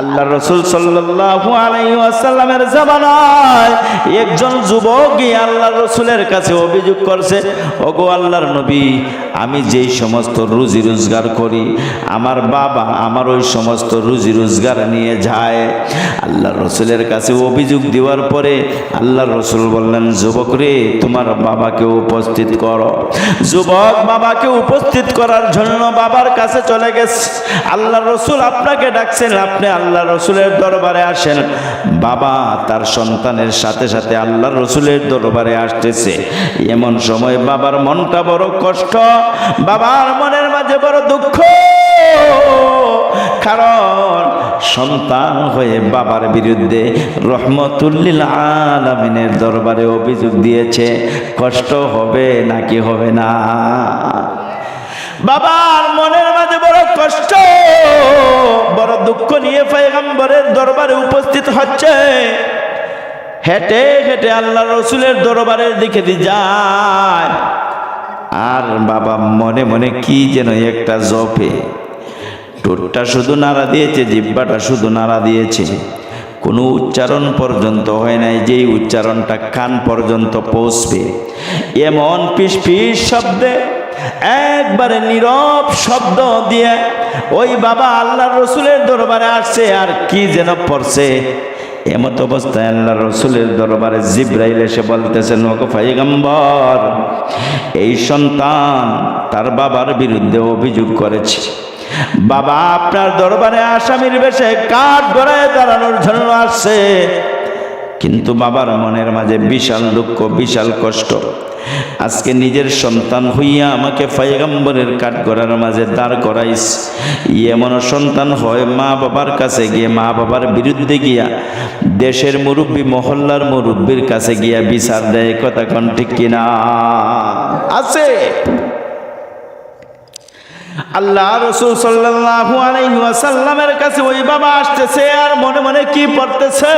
আল্লাহ রসুল সাল্লাল্লাহু আলাইহি ওয়াসাল্লামের জামানায় একজন যুবক গিয়ে আল্লাহ রসুলের কাছে অভিযোগ করছে, ওগো আল্লাহর নবী, আমি যেই সমস্ত রুজি রোজগার করি, আমার বাবা আমার ওই সমস্ত রুজি রোজগার নিয়ে যায়। আল্লাহ রসুলের কাছে অভিযোগ দেওয়ার পরে আল্লাহ রসুল বললেন, যুবক রে, তোমার বাবাকে উপস্থিত করো। যুবক বাবাকে উপস্থিত করার জন্য বাবার কাছে চলে গেছে। আল্লাহ রসুল আপনাকে ডাকছেন, আপনি আল্লাহ রসুলের দরবারে আসেন। বাবা তার সন্তানের সাথে সাথে আল্লাহ রসুলের দরবারে আসতেছে। এমন সময় বাবার মনটা বড় কষ্ট, বাবার মনের মাঝে বড় দুঃখ। কারণ সন্তান হয়ে বাবার বিরুদ্ধে রহমতুল্লিল আলমিনের দরবারে অভিযোগ দিয়েছে, কষ্ট হবে নাকি হবে না? বাবার মনের মাঝে বড় কষ্ট, বড় দুঃখ নিয়ে পয়গম্বরের দরবারে উপস্থিত হচ্ছে। হেঁটে হেঁটে আল্লাহ রসুলের দরবারের দিকে যায়। আর বাবা মনে মনে কি যেন একটা জপে। ঠোঁটটা শুধু নাড়া দিয়েছে, জিব্বাটা শুধু নাড়া দিয়েছে। কোনো উচ্চারণ পর্যন্ত হয় নাই, যেই উচ্চারণটা কান পর্যন্ত পৌঁছবে। এমন পিস পিস শব্দে একবারে নীরব শব্দ দিয়ে ওই বাবা আল্লাহ রসুলের দরবারে আসছে আর কি যেন পড়ছে। এমত অবস্থায় আল্লাহ রসুলের দরবারে জিব্রাইল এসে বলতেছেন ওকে ফাইগম্বর এই সন্তান তার বাবার বিরুদ্ধে অভিযোগ করেছে। বাবা, আপনার দরবারে আসামির বেশে কাঠ গড়ায় দাঁড়ানোর জন্য আসছে। কিন্তু বাবার মনের মাঝে বিশাল দুঃখ, বিশাল কষ্ট। আজকে নিজের সন্তান হইয়া আমাকে ফাইগাম্বরের কাঠ গড়ার মাঝে দাঁড় করাইস। এমন সন্তান হয় মা বাবার কাছে গিয়ে, মা বাবার বিরুদ্ধে গিয়া, দেশের মুরব্বী, মহল্লার মুরব্বীর কাছে গিয়া বিচার দেয়, কথা কোন ঠিক কিনা? আছে। আল্লাহ রসুল সাল্লাল্লাহু আলাইহি ওয়াসাল্লামের কাছে ওই বাবা আসতেছে আর মনে মনে কি পড়তেছে?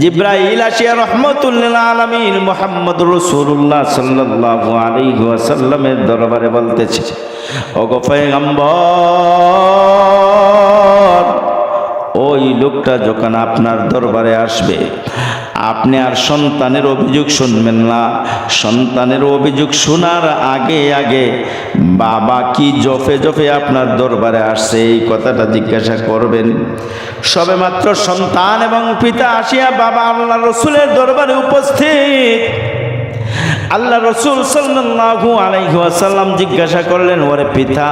জিব্রাইল আসিয়া রহমতুল্লিল আলমিন মোহাম্মদ রসুল্লাহ সাল্লাহ আলী ওয়াসাল্লামের দরবারে বলতেছে ওগো পয়গম্বর ওই লোকটা যখন আপনার দরবারে আসবে, আপনি আর সন্তানের অভিযোগ শুনবেন না। সন্তানের অভিযোগ শোনার আগে আগে বাবা কি জফে জফে আপনার দরবারে আসছে, এই কথাটা জিজ্ঞাসা করবেন। সবে মাত্র সন্তান এবং পিতা আসিয়া বাবা আল্লাহ রসুলের দরবারে উপস্থিত। আল্লাহ রসুল সাল্লাল্লাহু আলাইহি ওয়াসাল্লাম জিজ্ঞাসা করলেন, ওরে পিতা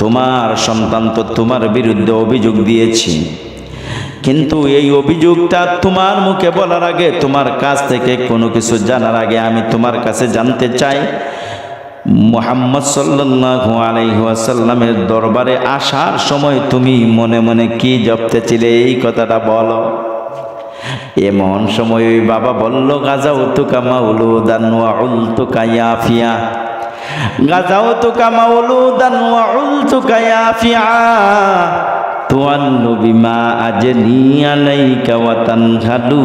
তোমার সন্তান তো তোমার বিরুদ্ধে অভিযোগ দিয়েছি। কিন্তু এই অভিযোগটা তোমার মুখে বলার আগে, তোমার কাছ থেকে কোনো কিছু জানার আগে আমি তোমার কাছে জানতে চাই। মোহাম্মদ সাল্লাল্লাহু আলাইহি ওয়াসাল্লামের দরবারে আসার সময় তুমি মনে মনে কি জপতেছিলে, এই কথাটা বলো। এমন সময় ওই বাবা বলল গাজা উতুকা মাউলুদান উলতুকা ইয়াফিয়া। গাজা উতুকা মাউলুদান ওয়া উলতুকা ইয়াফিয়া। তুয়াল্লু বিমা আজনি আলাইকা ওয়া তানহাদু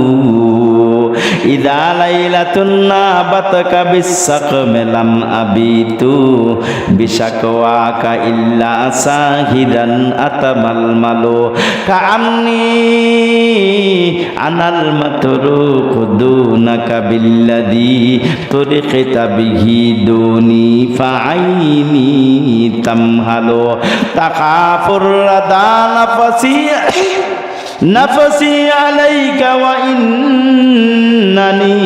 ইদা লাইলাতুন নাবাতাকা বিসাকমে লাম আবিতু বিশাকওয়াকা ইল্লা সাহিদান আতামাল মালো কাআন্নি আনাল মাতরুকু দুনাকা বিল্লাদি তুরিকিতা বিহি দুনি ফাআইনি তামহালো। তাকাফুর রাদান নাফসি নাফসি আলাইকা ওয়া ইন্নানি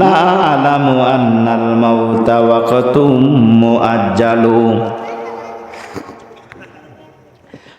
লা আলামু আন্নাল মাউতা ওয়াকতুম মুআজ্জালু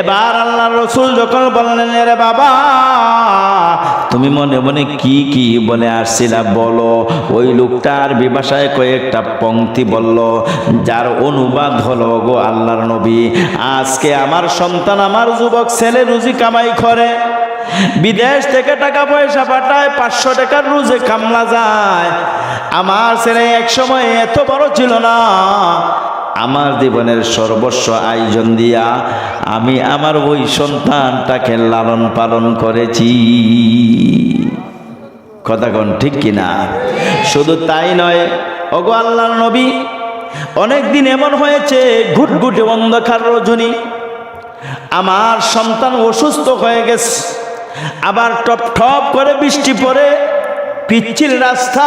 এবার আল্লাহ রসুল যখন বললেন রে বাবা, তুমি মনে মনে কি কি বলে আসছিলা বলো? ওই লোকটার আরবি ভাষায় কয়েকটা পংক্তি বলল, যার অনুবাদ হলো গো আল্লাহর নবী, আজকে আমার সন্তান আমার যুবক ছেলে রুজি কামাই করে। বিদেশ থেকে টাকা পয়সা পাঠায়, পাঁচশো টাকার রুজে কামলা যায়। আমার ছেলে এক সময় এত বড় ছিল না আমার জীবনের সর্বস্ব আয়োজন দিয়া আমি আমার ওই সন্তানটাকে লালন পালন করেছি। কথা কন ঠিক কিনা শুধু তাই নয়, ওগো আল্লাহর নবী, অনেক দিন এমন হয়েছে, ঘুটঘুটে অন্ধকার রজনী। আমার সন্তান অসুস্থ হয়ে গেছে, আবার টপ টপ করে বৃষ্টি পড়ে, পিচ্ছিল রাস্তা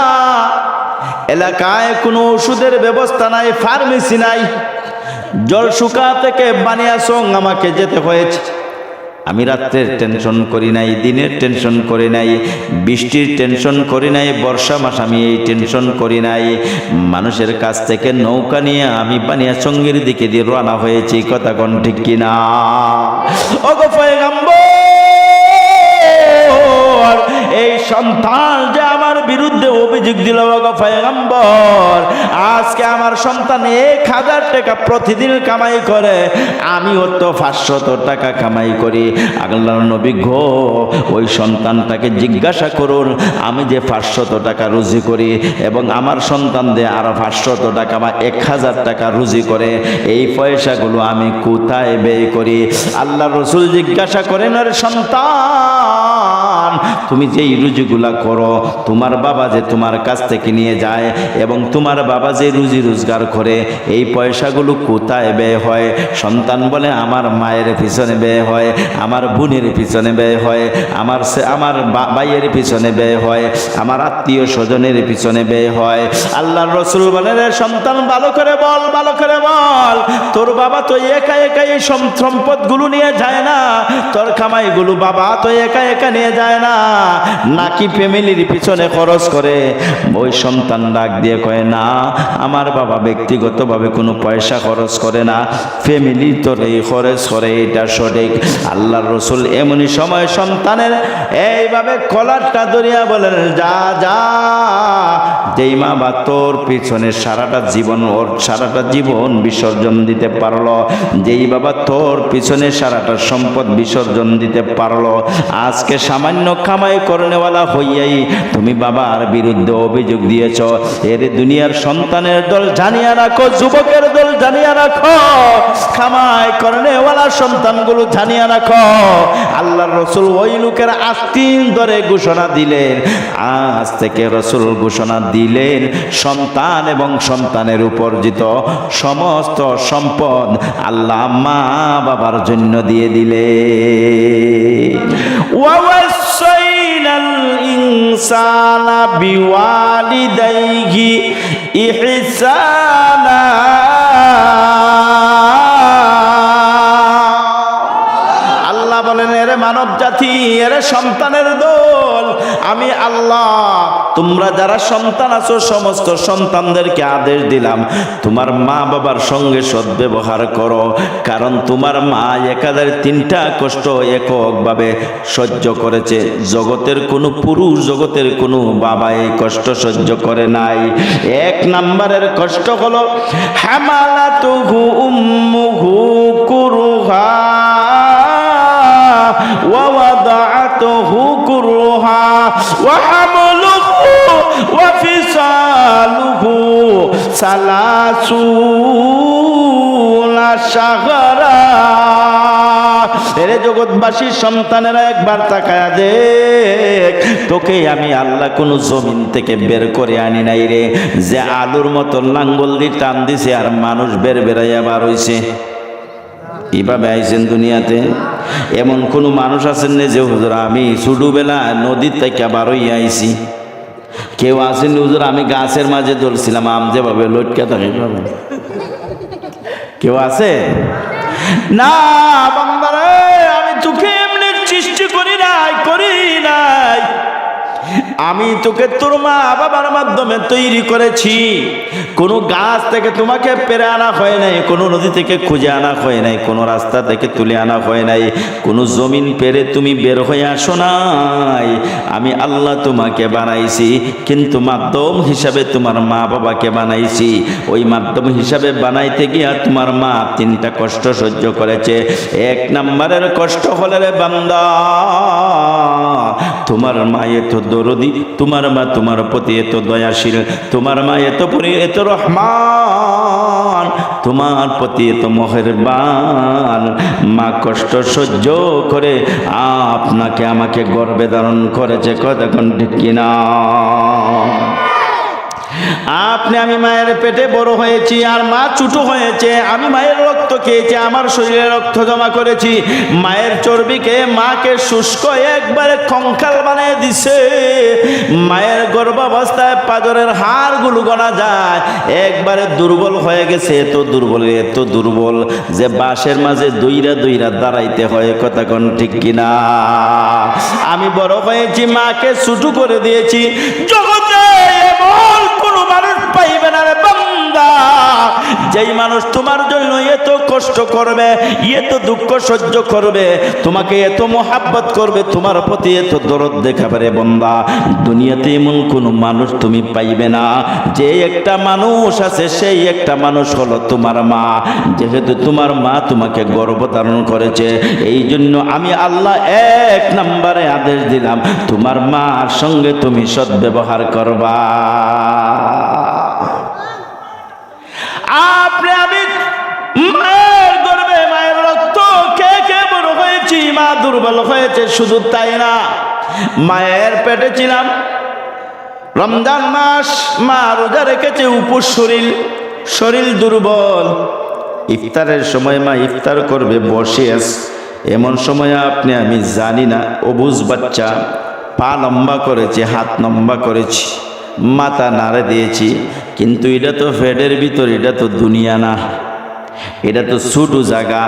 এলাকায় কোনো ওষুধের ব্যবস্থা নাই ফার্মেসি নাই। জল শুকা থেকে বানিয়াসং আমাকে যেতে হয়েছে। আমি রাত্রের টেনশন করি নাই, দিনের টেনশন করি নাই, বৃষ্টির টেনশন করি নাই, বর্ষা মাস আমি এই টেনশন করি নাই। মানুষের কাছ থেকে নৌকা নিয়ে আমি বানিয়া সঙ্গের দিকে দিয়ে রানা হয়েছি, কথা কোন ঠিক কিনা? ওগো পয়গাম্বর! এই সন্তান যে আমার বিরুদ্ধে অভিযোগ দিল আজকে আমার সন্তান এক হাজার টাকা প্রতিদিন কামাই করে, আমিও তো পাঁচশত টাকা কামাই করি। আল্লাহর নবী ঘো ওই সন্তানটাকে জিজ্ঞাসা করুন, আমি যে পাঁচশত টাকা রুজি করি এবং আমার সন্তান দিয়ে আরও পাঁচশত টাকা বা এক হাজার টাকা রুজি করে, এই পয়সাগুলো আমি কোথায় ব্যয় করি? আল্লাহ রসুল জিজ্ঞাসা করেন, আরে সন্তান, তুমি যেই রুজিগুলা করো, তোমার বাবা যে তোমার কাছ থেকে নিয়ে যায় এবং তোমার বাবা যে রুজি রোজগার করে, এই পয়সাগুলো কোথায় ব্যয় হয়? সন্তান বলে আমার মায়ের পিছনে ব্যয় হয়, আমার বোনের পিছনে ব্যয় হয়, আমার আমার ভাইয়ের পিছনে ব্যয় হয়, আমার আত্মীয় স্বজনের পিছনে ব্যয় হয়। আল্লাহর রসুল বলেন "রে সন্তান, ভালো করে বল, ভালো করে বল। তোর বাবা তো একা একা এই সম- সম্পদগুলো নিয়ে যায় না, তোর কামাইগুলো বাবা তো একা একা নিয়ে যায় না। নাকি ফ্যামিলির পিছনে খরচ করে? ওই সন্তান ডাক দিয়ে কয়, না আমার বাবা ব্যক্তিগতভাবে কোনো পয়সা খরচ করে না ফ্যামিলি তো এই খরচ করে, এটা সঠিক। আল্লাহর রসুল এমনই সময় সন্তানের এইভাবে কলারটা দরিয়া বলেন, যা যা। যেই মা বা তোর পিছনে সারাটা জীবন, ওর সারাটা জীবন বিসর্জন দিতে পারল, যেই বাবা তোর পিছনে সারাটা সম্পদ বিসর্জন দিতে পারল, আজকে সামান্য কামাই করনেওয়ালা হইয়াই তুমি বাবার বিরুদ্ধে অভিযোগ দিয়েছ। এর দুনিয়ার বেইমানের দল জানিয়া রাখো, যুবকের দল জানিয়া রাখো, খামায় করণেওয়ালা সন্তানগুলো জানিয়া রাখো। আল্লাহর রসুল ওই লোকের আস্তিন ধরে ঘোষণা দিলেন। আজ থেকে রসুল ঘোষণা দিলেন, সন্তান এবং সন্তানের উপার্জিত সমস্ত সম্পদ আল্লাহ মা বাবার জন্য দিয়ে দিলে ইনসানা বিওয়ালিদাইহি ইহি আল্লাহ বলেন এরে মানব জাতি এরে সন্তানের দোষ। আমি আল্লাহ, তোমরা যারা সন্তান আছো, সমস্ত সন্তানদেরকে আদেশ দিলাম, তোমার মা বাবার সঙ্গে সদ্ব্যবহার করো, কারণ তোমার মা একাধারে তিনটা কষ্ট এককভাবে সহ্য করেছে। জগতের কোনো পুরুষ, জগতের কোনো বাবা এই কষ্ট সহ্য করে নাই। এক নাম্বারের কষ্ট হলো, হামালাতুহু উম্মুহু কুরুহা। وحمله وفصاله ثلاثون شهرا এরে জগৎবাসীর সন্তানেরা একবার তাকায়া দেখ তোকে আমি আল্লাহ কোন জমিন থেকে বের করে আনি নাই রে যে আলুর মতো লাঙ্গল দিয়ে টান দিছে আর মানুষ বের বেড়াইয়া বার হইছে কীভাবে আইছেন দুনিয়াতে? এমন কোনো মানুষ আছেন না যে, হুজুর, আমি ছোটবেলা নদীর থেকে বারোই আইছি। কেউ আসেন হুজুর, আমি গাছের মাঝে দলছিলাম আম যেভাবে লটকে থাকে কেউ আছে? না আমি চোখে এমনি সৃষ্টি করি নাই করি নাই। আমি তোকে তোর মা বাবার মাধ্যমে তৈরি করেছি। কোনো গাছ থেকে তোমাকে পেরে আনা হয় নাই, কোনো নদী থেকে খুঁজে আনা হয় নাই, কোনো রাস্তা থেকে তুলে আনা হয় নাই, কোনো জমিন পেরে তুমি বের হয়ে আসো নাই। আমি আল্লাহ তোমাকে বানাইছি, কিন্তু মাধ্যম হিসাবে তোমার মা বাবাকে বানাইছি। ওই মাধ্যম হিসাবে বানাইতে গিয়া তোমার মা তিনটা কষ্ট সহ্য করেছে। এক নম্বরের কষ্ট হলে রে বান্দা তোমার মা এত দরদি, তোমার মা তোমার প্রতি এত দয়াশীল, তোমার মা এত পরি, এত রহমান, তোমার প্রতি এত মহেরবান। মা কষ্ট সহ্য করে আপনাকে আমাকে গর্বে ধারণ করেছে কতক্ষণ ঠিক কিনা? আপনি, আমি মায়ের পেটে বড় হয়েছি, আর মা ছোটো হয়েছে, আমি মায়ের রক্ত খেয়েছি, আমার শরীরে রক্ত জমা করেছি। মায়ের চর্বিকে মাকে শুষ্ক একবারে কঙ্কাল বানিয়ে দিছে। মায়ের গর্ভাবস্থায় পাজরের হাড়গুলো গনা যায়, একবারে দুর্বল হয়ে গেছে, এত দুর্বল এত দুর্বল যে বাঁশের মাঝে দুইরা দুইরা দাঁড়াইতে হয়, কথা কোন ঠিক কিনা? আমি বড় হয়েছি, মাকে ছুটু করে দিয়েছি, জগতে এমন পাইবে না রে বান্দা। যেই মানুষ তোমার জন্য এত কষ্ট করবে, এত দুঃখ সহ্য করবে, তোমাকে এত মোহাব্বত করবে, তোমার প্রতি এত দরদ দেখাবে রে বন্দা। দুনিয়াতে এমন কোনো মানুষ তুমি পাইবে না। যে একটা মানুষ আছে, সেই একটা মানুষ হলো তোমার মা। যেহেতু তোমার মা তোমাকে গর্ভধারণ করেছে এই জন্য আমি আল্লাহ এক নম্বরে আদেশ দিলাম, তোমার মার সঙ্গে তুমি সদ্ব্যবহার করবা। শুধু তাই না? মায়ের পেটে ছিলাম। রমজান মাস, মা রোজা রেখেছে উপর শরীর। শরীর দুর্বল। ইফতারের সময় মা ইফতার করবে, বসে আস। এমন সময় আপনি, আমি জানি না, অবুজ বাচ্চা, পা লম্বা করেছে, হাত লম্বা করেছি, মাথা নাড়ে দিয়েছি, কিন্তু এটা তো ফেডের ভিতর, এটা তো দুনিয়া না। এটা তো ছোটো জায়গা।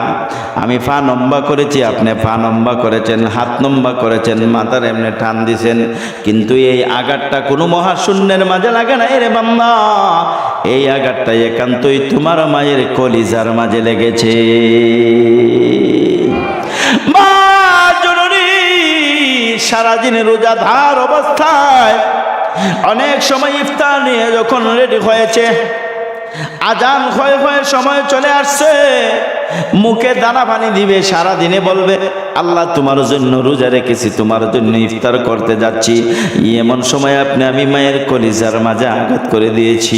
আমি পা নম্বা করেছি, আপনি পা নম্বা করেছেন, হাত নম্বা করেছেন, মাথার এমনি টান দিছেন। কিন্তু এই আঘাতটা কোনো মহাশূন্যের মাঝে লাগে না রে বাম্মা এই আঘাতটা একান্তই তোমার মায়ের কলিজার মাঝে লেগেছে। মা জননী সারাদিন রোজাধার অবস্থায় অনেক সময় ইফতার নিয়ে যখন রেডি হয়েছে আজান হয়ে হয়ে সময় চলে আসছে। মুখে দানা পানি দিবে সারা দিনে বলবে, আল্লাহ তোমার জন্য রোজা রেখেছি, তোমার জন্য ইফতার করতে যাচ্ছি। এমন সময় আপনি, আমি মায়ের কলিজার মাঝে আঘাত করে দিয়েছি।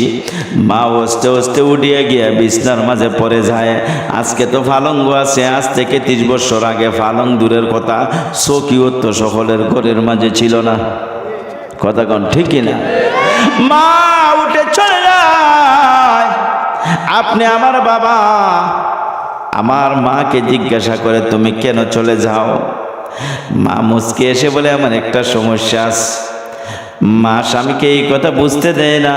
মা অস্তে অস্তে উঠিয়ে গিয়ে বিছনার মাঝে পড়ে যায়। আজকে তো ফালঙ্গ আছে, আজ থেকে ত্রিশ বছর আগে ফালং দূরের কথা সকিও তো সকলের ঘরের মাঝে ছিল না। কথা কন ঠিকই না মা উঠে চলে যায়। আপনি আমার বাবা। আমার মাকে জিজ্ঞাসা করে, তুমি কেন চলে যাও? মা মুসকে এসে বলে, আমার একটা সমস্যা মা স্বামীকে এই কথা বুঝতে দেয় না।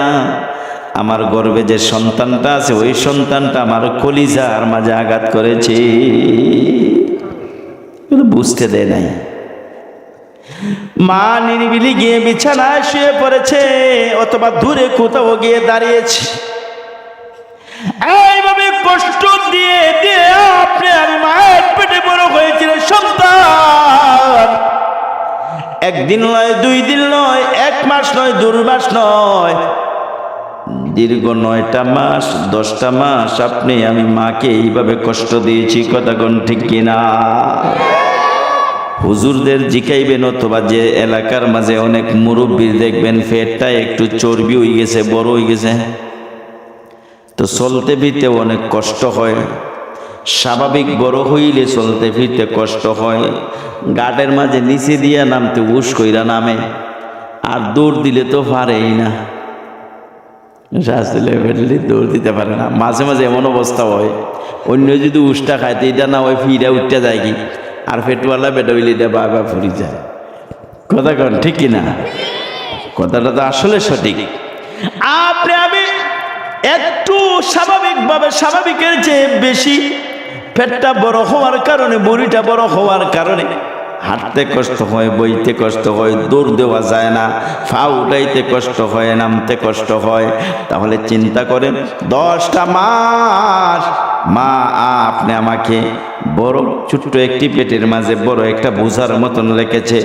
আমার গর্বে যে সন্তানটা আছে, ওই সন্তানটা আমার কলিজার মাঝে আঘাত করেছে। বুঝতে দেয় নাই। মা নিরিবিলি গিয়ে বিছানায় শুয়ে পড়েছে, অথবা দূরে কোথাও গিয়ে দাঁড়িয়েছে। এইভাবে কষ্ট দিয়ে দিয়ে আপনি আমি মায়ের পেটে বড় হয়েছিল সন্তান। একদিন নয়, দুই দিন নয়, এক মাস নয় দু মাস নয়, দীর্ঘ নয়টা মাস, দশটা মাস আপনি আমি মাকে এইভাবে কষ্ট দিয়েছি, কথা কোন ঠিক কিনা? হুজুরদের জিকাইবেন অথবা যে এলাকার মাঝে অনেক মুরব্বী দেখবেন ফেটটা একটু চর্বি হয়ে গেছে, বড় হয়ে গেছে। তো চলতে ফিরতে অনেক কষ্ট হয়। স্বাভাবিক বড় হইলে চলতে ফিরতে কষ্ট হয়। গাটের মাঝে নিচে দিয়া নামতে উস কইরা নামে। আর দৌড় দিলে তো পারেই না। রাসুলে ফেললে দৌড় দিতে পারে না। মাঝে মাঝে এমন অবস্থা হয়, অন্য যদি উষ্টা খাইতে এটা না হয় ফিরা উঠতে যায় কি? আর পেটওয়ালা বেটা এটা বাবা ফুরি যায়। কথা কন, ঠিক কিনা? কথাটা তো আসলে সঠিক। আপনি, আমি একটু স্বাভাবিকভাবে স্বাভাবিকের চেয়ে বেশি পেটটা বড় হওয়ার কারণে, বুড়িটা বড় হওয়ার কারণে হাঁটতে কষ্ট হয়, বইতে কষ্ট হয়, দৌড় দেওয়া যায় না, ফা উঠাইতে কষ্ট হয়, নামতে কষ্ট হয়। তাহলে চিন্তা করেন, দশটা মাস, মা, আপনি আমাকে বড় ছোট্ট একটি পেটের মাঝে বড় একটা বোঝার মতন রেখেছে।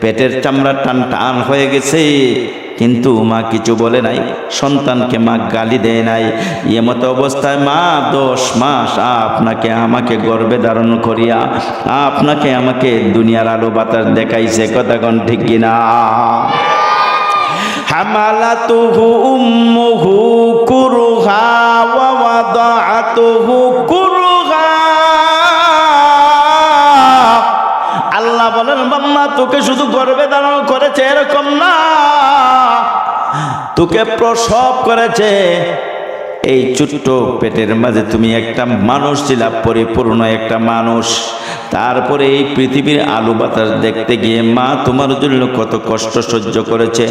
পেটের চামড়া টান টান হয়ে গেছে। কিন্তু মা কিছু বলে নাই, সন্তানকে মা গালি দেয় নাই। এমতো অবস্থায় মা দশ মাস আপনাকে আমাকে গর্বে ধারণ করিয়া, আপনাকে আমাকে দুনিয়ার আলো বাতাস দেখাইছে, কথা কোন ঠিক কিনা হামালাতুহু উম্মুহু কুরহা ওয়া ওয়াদাআতুহু কুরহা। আল্লাহ বলেন বাম্মা তোকে শুধু গর্বে ধারণ করেছে, এরকম না। তোকে প্রসব করেছে। এই ছোট্ট পেটের মাঝে তুমি একটা মানুষ ছিলা, পরিপূর্ণ একটা মানুষ। তারপরে এই পৃথিবীর আলু বাতাস দেখতে গিয়ে মা তোমার জন্য কত কষ্ট সহ্য করেছে।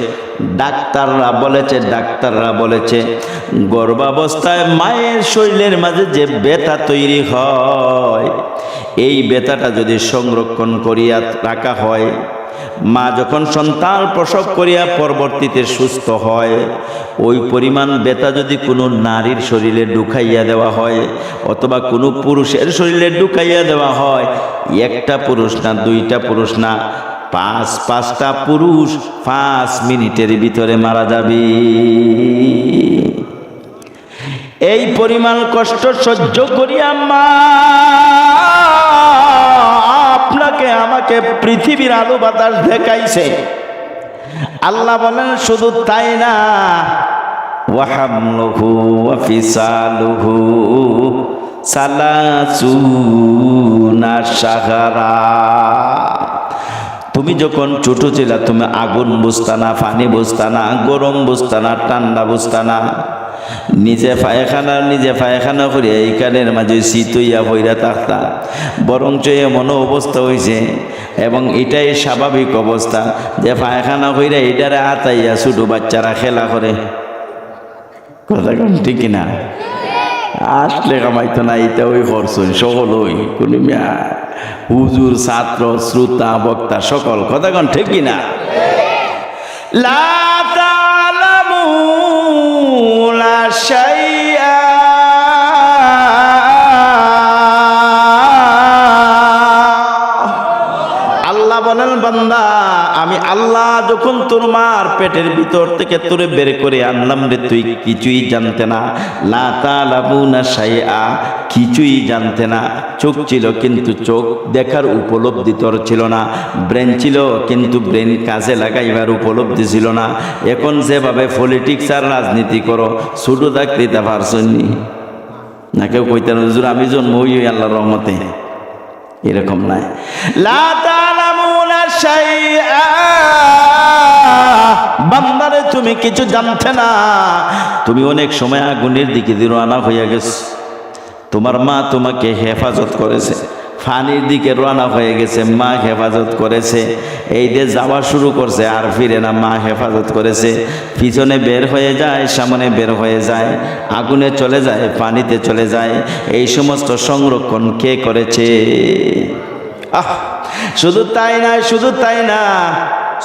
ডাক্তাররা বলেছে ডাক্তাররা বলেছে, গর্ভাবস্থায় মায়ের শরীরের মাঝে যে ব্যথা তৈরি হয় এই বেতাটা যদি সংরক্ষণ করিয়া রাখা হয়, মা যখন সন্তান প্রসব করিয়া পরবর্তীতে সুস্থ হয়, ওই পরিমাণ বেতা যদি কোনো নারীর শরীরে ঢুকাইয়া দেওয়া হয় অথবা কোনো পুরুষের শরীরে ঢুকাইয়া দেওয়া হয়, একটা পুরুষ না, দুইটা পুরুষ না, পাঁচ, পাঁচটা পুরুষ পাঁচ মিনিটের ভিতরে মারা যাবে। এই পরিমাণ কষ্ট সহ্য করিয়া মা আমাকে পৃথিবীর আলো বাতাস দেখাইছে। আল্লাহ বলেন, শুধু তাই না তুমি যখন ছোট ছিলা, তুমি আগুন বুঝতা না, পানি বুঝতা গরম বুঝতা না, ঠান্ডা বুঝতা না। নিজে পায়খানা নিজে পায়খানা করিয়া এই কানের মাঝে শীত হইয়া হইয়া থাকতা। বরঞ্চ এমনও অবস্থা হয়েছে এবং এটাই স্বাভাবিক অবস্থা যে পায়খানা কইরা এটারে আতাইয়া ছোটো বাচ্চারা খেলা করে। কথা কোন ঠিক না আসলে কামাইতো না এটা ওই করছুন, সকল ওই, কোন হুজুর, ছাত্র, শ্রোতা, বক্তা, সকল, কথা কোন ঠিক না লা তালামুনা শাইআ আল্লাহ যখন তোর মার পেটের ভিতর থেকে তোরে বের করে আনলাম রে, তুই কিছুই জানতে না। লাতা লা তালাবুনা শাইআ, কিছুই জানতে না। চোখ ছিল কিন্তু চোখ দেখার উপলব্ধি তোর ছিল না। ব্রেন ছিল কিন্তু ব্রেন কাজে লাগাইবার উপলব্ধি ছিল না। এখন যেভাবে পলিটিক্স আর রাজনীতি করো, ছোটো থাকতে তা পারছনি না। কেউ কইতেন হুজুর, আমি জন্ম হই আল্লাহর রহমতে। এরকম শাইআ। বান্দারে, তুমি কিছু জানতে না। তুমি অনেক সময় আগুনের দিকে রওনা হইয়া গেছ। তোমার মা তোমাকে হেফাজত করেছে। ফানির দিকে রওনা হয়ে গেছে, মা হেফাজত করেছে। এই দিয়ে যাওয়া শুরু করছে, আর ফিরে না, মা হেফাজত করেছে। পিছনে বের হয়ে যায়, সামনে বের হয়ে যায়, আগুনে চলে যায়, পানিতে চলে যায়। এই সমস্ত সংরক্ষণ কে করেছে? আহ, শুধু তাই না, শুধু তাই না।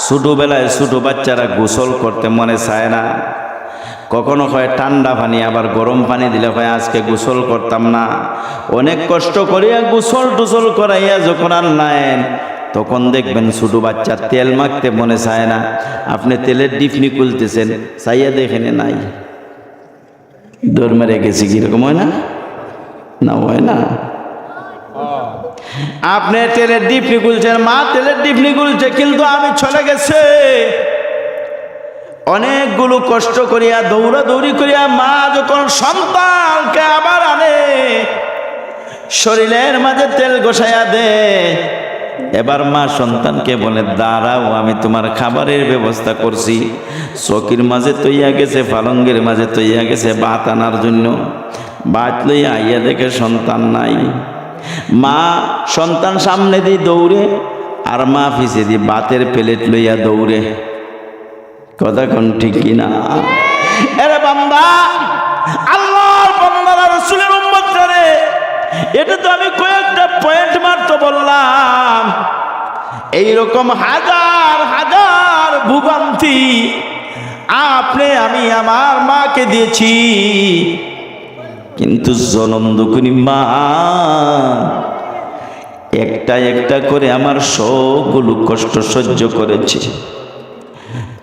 ছোটোবেলায় ছোটো বাচ্চারা গোসল করতে মনে চায় না। কখনো হয় ঠান্ডা পানি, আবার গরম পানি দিলে হয় আজকে গোসল করতাম না। অনেক কষ্ট করিয়া গোসল টুসল করাইয়া যখন আনলেন তখন দেখবেন ছোটো বাচ্চা তেল মাখতে মনে চায় না। আপনি তেলের ডিপনি খুলতেছেন, চাইয়া দেখেনে নাই। দৌড় মেরে গেছি কীরকম হয় না? না, হয় না। আপনি তেলের ডিপনি খুলছেন, মা তেলের ডিপনি খুলছে, কিন্তু আমি চলে গেছে। অনেকগুলো কষ্ট করিয়া দৌড়া দৌড়ি করিয়া মা যখন সন্তানকে আবার আনে, শরীরের মাঝে তেল গোসাইয়া দে। এবার মা সন্তানকে বলে, দাঁড়াও, আমি তোমার খাবারের ব্যবস্থা করছি। চকির মাঝে তৈয়া গেছে পালঙ্গের মাঝে তৈয়া গেছে, ভাত আনার জন্য। ভাত লইয়া আইয়া দেখে সন্তান নাই। মা সন্তান সামনে দিয়ে দৌড়ে, আর মা পিছে দিয়ে বাতের প্লেট লইয়া দৌড়ে। কথা কোন ঠিক কিনা? এরে বান্দা আল্লাহর বান্দারা রসুলের উম্মত করে এটা তো আমি কয়েকটা পয়েন্ট মাত্র বললাম। এইরকম হাজার হাজার ভুগান্তি আপনি, আমি আমার মাকে দিয়েছি। কিন্তু জনম দুকুনি মা একটা একটা করে আমার সবগুলো কষ্ট সহ্য করেছে।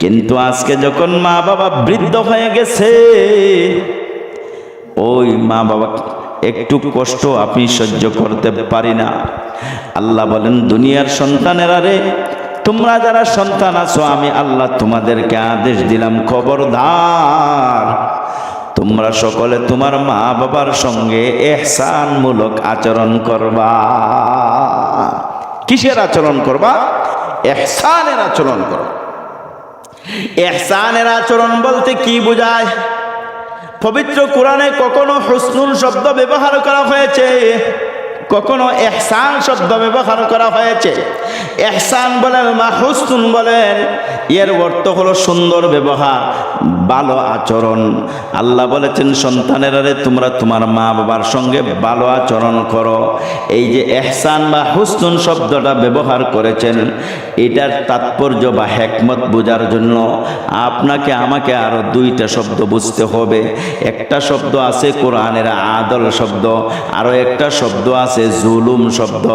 কিন্তু আজকে যখন মা বাবা বৃদ্ধ হয়ে গেছে, ওই মা বাবা একটু কষ্ট আপনি সহ্য করতে পারি না। আল্লাহ বলেন, দুনিয়ার সন্তানেরা রে, তোমরা যারা সন্তান আছো, আমি আল্লাহ তোমাদেরকে আদেশ দিলাম, খবরদার। তোমরা সকলে তোমার মা বাবার সঙ্গে এহসানমূলক আচরণ করবা। কিসের আচরণ করবা? এহসানের আচরণ করবা। এহসানের আচরণ বলতে কি বোঝায়? পবিত্র কোরআনে কখনো হসনুল শব্দ ব্যবহার করা হয়েছে? কখনো এহসান শব্দ ব্যবহার করা হয়েছে। এহসান বলেন, মা হুসনুন বলেন, এর অর্থ হলো সুন্দর ব্যবহার, ভালো আচরণ। আল্লাহ বলেছেন, সন্তানেরা রে, তোমরা তোমার মা বাবার সঙ্গে ভালো আচরণ করো। এই যে এহসান বা হুসনুন শব্দটা ব্যবহার করেছেন, এটার তাৎপর্য বা হেকমত বোঝার জন্য আপনাকে, আমাকে আরও দুইটা শব্দ বুঝতে হবে। একটা শব্দ আছে কোরআনের আদল শব্দ, আরও একটা শব্দ আছে জুলুম শব্দ।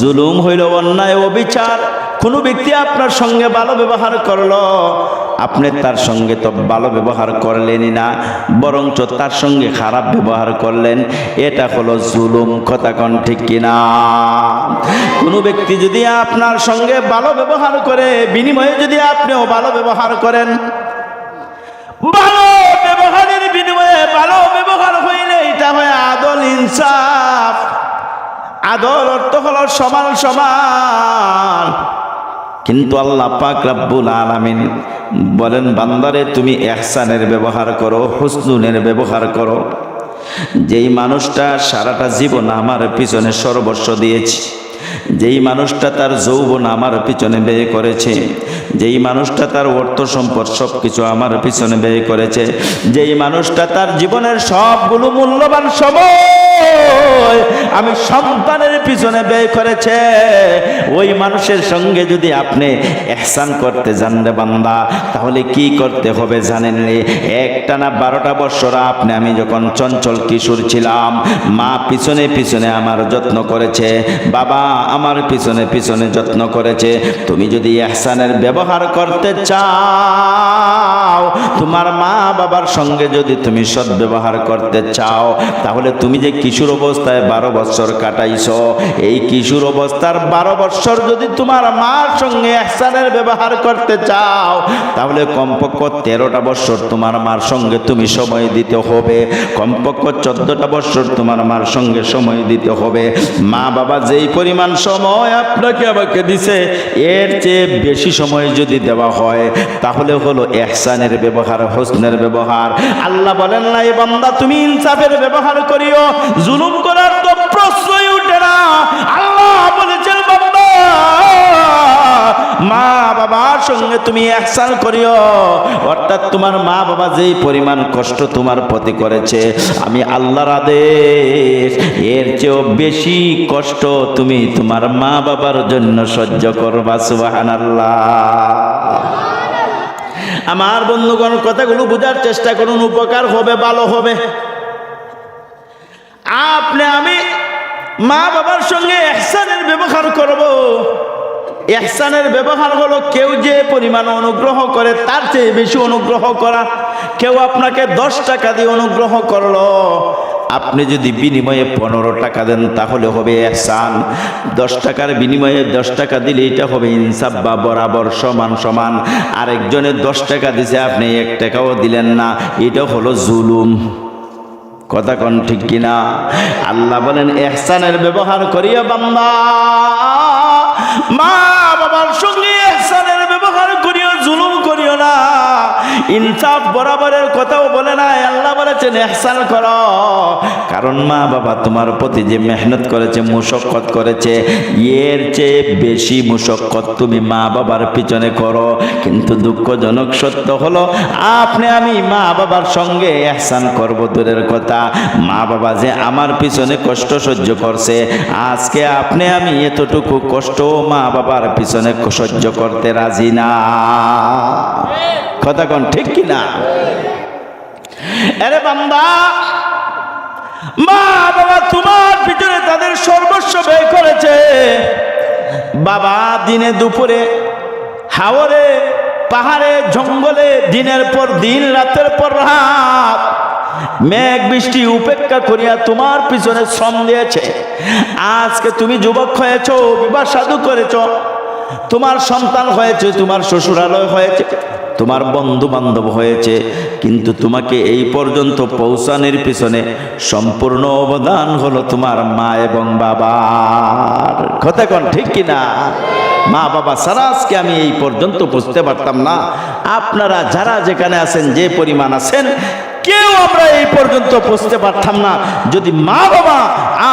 জুলুম হইল অন্যায় অবিচার কোনো ব্যক্তি আপনার সঙ্গে ভালো ব্যবহার করল, আপনি তার সঙ্গে তো ভালো ব্যবহার করলেনই না, বরঞ্চ তার সঙ্গে খারাপ ব্যবহার করলেন। এটা হলো জুলুম, কথা কন ঠিক কিনা? কোনো ব্যক্তি যদি আপনার সঙ্গে ভালো ব্যবহার করে, বিনিময়ে যদি আপনিও ভালো ব্যবহার করেন, ভালো ব্যবহারের বিনিময়ে ভালো ব্যবহার হইলে এটা হয় আদল ইনসাফ। আদল অর্থ হলো সমান সমান। কিন্তু আল্লাহ পাক রাব্বুল আলামিন বলেন, বান্দারে, তুমি এহসানের ব্যবহার করো, হুসনুনের ব্যবহার করো। যেই মানুষটা সারাটা জীবন আমার পিছনে সর্বস্ব দিয়েছে, যেই মানুষটা তার যৌবন আমার পিছনে ব্যয় করেছে, যেই মানুষটা তার অর্থ সম্পদ সব কিছু আমার পিছনে ব্যয় করেছে, যেই মানুষটা তার জীবনের সবগুলো মূল্যবান সময় আমি সন্তানের পিছনে ব্যয় করেছে। ওই মানুষের সঙ্গে যদি আপনি এহসান করতে যান রে বান্দা, তাহলে কি করতে হবে জানেননি একটা না বারোটা বৎসর আপনি, আমি যখন চঞ্চল কিশোর ছিলাম, মা পিছনে পিছনে আমার যত্ন করেছে, বাবা আমার পিছনে পিছনে যত্ন করেছে। তুমি যদি এহসানের ব্যবহার করতে চাও, তোমার মা বাবার সঙ্গে যদি তুমি সদ্ব্যবহার করতে চাও, তাহলে তুমি যে কিশোর অবস্থায় বারো বছর কাটাইছো। এই কিশোর অবস্থার বারো বছর যদি তোমার মার সঙ্গে এহসানের ব্যবহার করতে চাও, তাহলে কমপক্ষ তেরোটা বছর তোমার মার সঙ্গে তুমি সময় দিতে হবে। কমপক্ষ চোদ্দটা বছর তোমার মার সঙ্গে সময় দিতে হবে। মা বাবা যেই পরিমাণ সময় আপনাকে আমাকে দিছে, এর চেয়ে বেশি সময় যদি দেওয়া হয়, তাহলে হলো এহসানের ব্যবহার, হোসনের ব্যবহার। আল্লাহ বলেন না এ বান্দা, তুমি ইনসাফের ব্যবহার করিও জুলুম করার তো প্রশ্নই উঠে না। আল্লাহ বলেছেন মা বাবার সঙ্গে তুমি একসাল করিও। অর্থাৎ তোমার মা বাবা যেই পরিমাণ কষ্ট তোমার প্রতি করেছে, আমি আল্লাহর আদেশ, এর চেয়েও বেশি কষ্ট তুমি তোমার মা বাবার জন্য সহ্য করবা সুবাহান আমার বন্ধুগণ, কথাগুলো বোঝার চেষ্টা করুন, উপকার হবে, ভালো হবে। আপনি, আমি মা বাবার সঙ্গে এহসানের ব্যবহার করব। এহসানের ব্যবহার হলো কেউ যে পরিমাণ অনুগ্রহ করে, তার চেয়ে বেশি অনুগ্রহ করা। কেউ আপনাকে দশ টাকা দিয়ে অনুগ্রহ করল। আপনি যদি বিনিময়ে পনেরো টাকা দেন, তাহলে হবে এহসান। দশ টাকার বিনিময়ে দশ টাকা দিলে এটা হবে ইনসাফ বা বরাবর সমান সমান। আরেকজনের দশ টাকা দিছে, আপনি এক টাকাও দিলেন না। এটা হলো জুলুম। কথা কন ঠিক কিনা? আল্লাহ বলেন, এহসানের ব্যবহার করিও বান্দা। মা বাবার সঙ্গে এহসানের ব্যবহার করিও, জুলুম করিও না। ইনসাফ বরাবরের কথাও বলে না, আল্লাহ বলেছেন, এহসান কর। কারণ মা বাবা তোমার প্রতি যে মেহনত করেছে, মুশক্কত করেছে, এর চেয়ে বেশি মুশক্কত তুমি মা বাবার পিছনে করো। কিন্তু দুঃখজনক সত্য হলো, আপনি, আমি মা বাবার সঙ্গে এহসান করব, দূরের কথা। মা বাবা যে আমার পিছনে কষ্ট সহ্য করছে, আজকে আপনি, আমি এতটুকু কষ্ট মা বাবার পিছনে সহ্য করতে রাজি না। কথা কোন ঠিক কিনা? আরে বান্দা, মা বাবা তোমার পিছনে তাদের সর্বস্ব ব্যয় করেছে। বাবা, দিনে দুপুরে, হাওরে, পাহাড়ে, জঙ্গলে, দিনের পর দিন, রাতের পর রাত, মেঘ, বৃষ্টি উপেক্ষা করিয়া তোমার পিছনে শ্রম দিয়েছে। আজকে তুমি যুবক হয়েছ, বিবাহ সাধু করেছ, তোমার সন্তান হয়েছে, তোমার শ্বশুরালয় হয়েছে। তোমার বন্ধু বান্ধব হয়েছে, কিন্তু তোমাকে এই পর্যন্ত পৌঁছানোর পিছনে সম্পূর্ণ অবদান হলো তোমার মা এবং বাবার। কথা কোন, ঠিক কিনা? মা, বাবা সারা আজকে আমি এই পর্যন্ত বুঝতে পারতাম না। আপনারা যারা যেখানে আছেন, যে পরিমাণ আছেন, কেউ আমরা এই পর্যন্ত বুঝতে পারতাম না। যদি মা, বাবা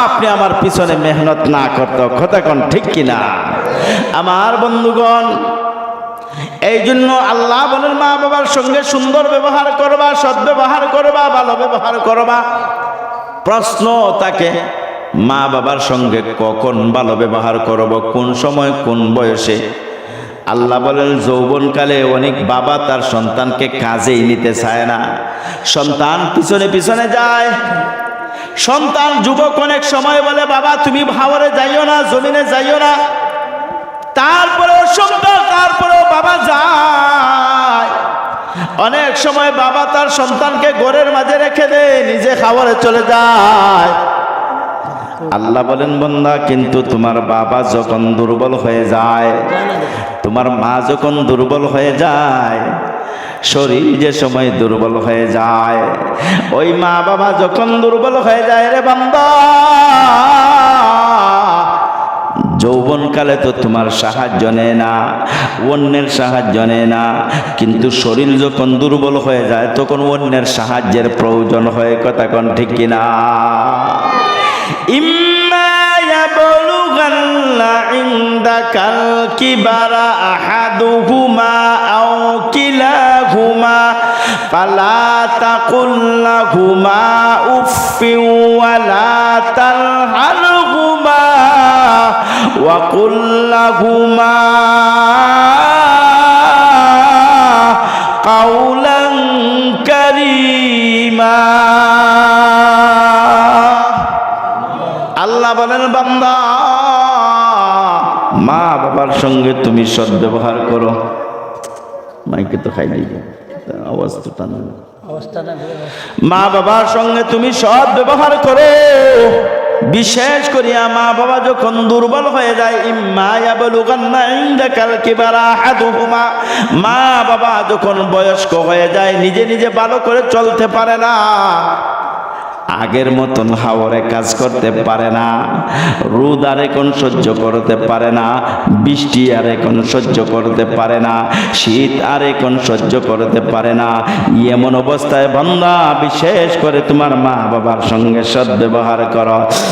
আপনি আমার পিছনে মেহনত না করতো, কথা কোন, ঠিক কিনা? আমার বন্ধুগণ এই জন্য আল্লাহ বলেন, মা বাবার সঙ্গে সুন্দর ব্যবহার করবা, সৎ ব্যবহার করবা, ভালো ব্যবহার করবা। প্রশ্ন তাকে, মা বাবার সঙ্গে কখন ভালো ব্যবহার করব, কোন সময়, কোন বয়সে? আল্লাহ বলেন, যৌবনকালে অনেক বাবা তার সন্তানকে কাজেই নিতে চায় না। সন্তান পিছনে পিছনে যায়। সন্তান যুবক অনেক সময় বলে, বাবা তুমি ভাওরে যাইও না, জমিনে যাইও না। তারপরেও সন্তান তারপরেও বাবা যায়। অনেক সময় বাবা তার সন্তানকে ঘরের মাঝে রেখে দেয়, নিজে খাবারে চলে যায়। আল্লাহ বলেন, বন্দা, কিন্তু তোমার বাবা যখন দুর্বল হয়ে যায়, তোমার মা যখন দুর্বল হয়ে যায়, শরীর যে সময় দুর্বল হয়ে যায়, ওই মা বাবা যখন দুর্বল হয়ে যায় রে বান্দা যৌবনকালে তো তোমার সাহায্য নেয় না, অন্যের সাহায্য নেয় না। কিন্তু শরীর যখন দুর্বল হয়ে যায়, তখন অন্যের সাহায্যের প্রয়োজন হয়, কথা কোন ঠিক কিনা ইম্মা ইয়াবলুগান্না ইনদাকাল কিবারা আহাদুহুমা আও কিলাহুমা, ফালা তাকুল লাহুমা উফফিন কারীমা আল্লাহ বলেন বান্দা মা বাবার সঙ্গে তুমি সদ্ব্যবহার করো। মাইকে তো খাই আওয়াজ তো মা বাবার সঙ্গে তুমি সৎ ব্যবহার করো। বিশেষ করিয়া মা বাবা যখন দুর্বল হয়ে যায় মা বাবা যখন বয়স্ক হয়ে যায়, নিজে নিজে ভালো করে চলতে পারে না। আগের মতন হাওরে কাজ করতে পারে না, রোদ আর এখন সহ্য করতে পারে না, বৃষ্টি আর এখন সহ্য করতে পারে না, শীত আর এখন সহ্য করতে পারে না। এমন অবস্থায় বন্ধা বিশেষ করে তোমার মা বাবার সঙ্গে সদ্ব্যবহার করো।